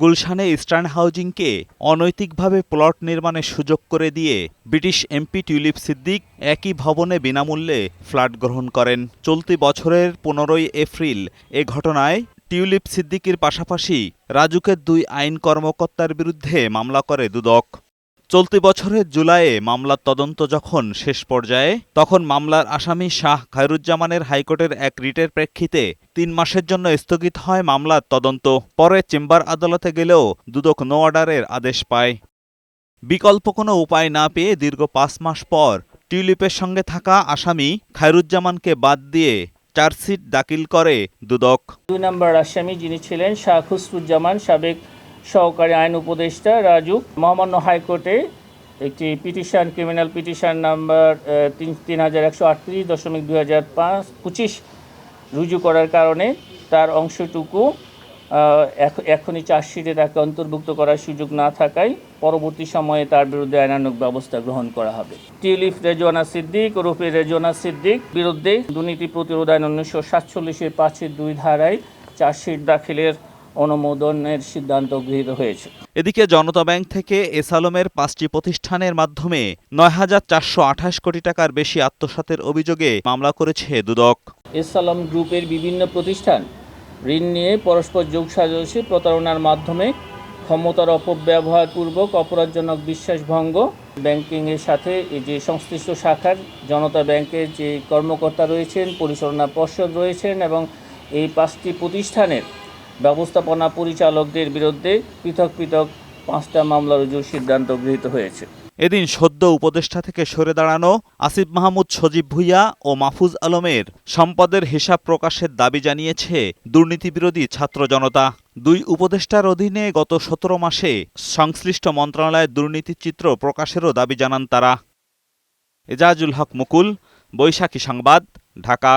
গুলশানে eastern হাউজিংকে অনৈতিকভাবে plot নির্মাণের সুযোগ করে দিয়ে ব্রিটিশ এমপি টিউলিপ সিদ্দিক একই ভবনে বিনামূল্যে ফ্ল্যাট গ্রহণ করেন। চলতি বছরের পনেরোই এপ্রিল এ ঘটনায় টিউলিপ সিদ্দিকির পাশাপাশি রাজুকের দুই আইন কর্মকর্তার বিরুদ্ধে মামলা করে দুদক। চলতি বছরের জুলাইয়ে মামলার তদন্ত যখন শেষ পর্যায়ে, তখন মামলার আসামি শাহ খায়রুজ্জামানের হাইকোর্টের এক রিটের প্রেক্ষিতে তিন মাসের জন্য স্থগিত হয় মামলার তদন্ত। পরে চেম্বার আদালতে গেলেও দুদক নো অর্ডারের আদেশ পায়। বিকল্প কোনো উপায় না পেয়ে দীর্ঘ পাঁচ মাস পর টিউলিপের সঙ্গে থাকা আসামি খায়রুজ্জামানকে বাদ দিয়ে চার্জশিট দাখিল করে দুদক। দুই নম্বর আসামি যিনি ছিলেন শাহ খুসরুজ্জামান, সাবেক সহকারী আইন উপদেষ্টা রাজু। মহামান্য হাইকোর্টে একটি পিটিশন, ক্রিমিনাল পিটিশন নাম্বার তিন তিন হাজার একশো আটত্রিশ দশমিক দুই হাজার পাঁচ পঁচিশ রুজু করার কারণে তার অংশটুকু এখনই চার্জশিটে তাকে অন্তর্ভুক্ত করার সুযোগ না থাকায় পরবর্তী সময়ে তার বিরুদ্ধে আইনানুগ ব্যবস্থা গ্রহণ করা হবে। টিউলিপ রেজওয়ানা সিদ্দিক ওরফে রেজওয়ানা সিদ্দিক বিরুদ্ধে দুর্নীতি প্রতিরোধ আইন উনিশশো সাতচল্লিশের পাঁচের দুই ধারায় চার্জশিট দাখিলের অনুমোদনের সিদ্ধান্ত গৃহীত হয়েছে। এদিকে জনতা ব্যাংক থেকে এস আলমের পাঁচটি প্রতিষ্ঠানের মাধ্যমে নয় হাজার চারশো আঠাশ কোটি টাকার বেশি আত্মসাতের অভিযোগে মামলা করেছে দুদক। এসালাম গ্রুপের বিভিন্ন প্রতিষ্ঠান ঋণ নিয়ে পরস্পর যোগ সাজসে প্রতারণার মাধ্যমে ক্ষমতার অপব্যবহারপূর্বক অপরাধজনক বিশ্বাসভঙ্গ ব্যাংকিংয়ের সাথে এই যে সংশ্লিষ্ট শাখার জনতা ব্যাংকের যে কর্মকর্তা রয়েছেন পরিচালনা পর্ষদ রয়েছেন এবং এই পাঁচটি প্রতিষ্ঠানের ব্যবস্থাপনা পরিচালকদের বিরুদ্ধে পৃথক পৃথক পাঁচটা মামলা রুজুর সিদ্ধান্ত গৃহীত হয়েছে। এদিন সদ্য উপদেষ্টা থেকে সরে দাঁড়ানো আসিফ মাহমুদ সজীব ভুইয়া ও মাহফুজ আলমের সম্পদের হিসাব প্রকাশের দাবি জানিয়েছে দুর্নীতিবিরোধী ছাত্র জনতা। দুই উপদেষ্টার অধীনে গত সতেরো মাসে সংশ্লিষ্ট মন্ত্রণালয়ের দুর্নীতির চিত্র প্রকাশেরও দাবি জানান তারা। এজাজুল হক মুকুল, বৈশাখী সংবাদ, ঢাকা।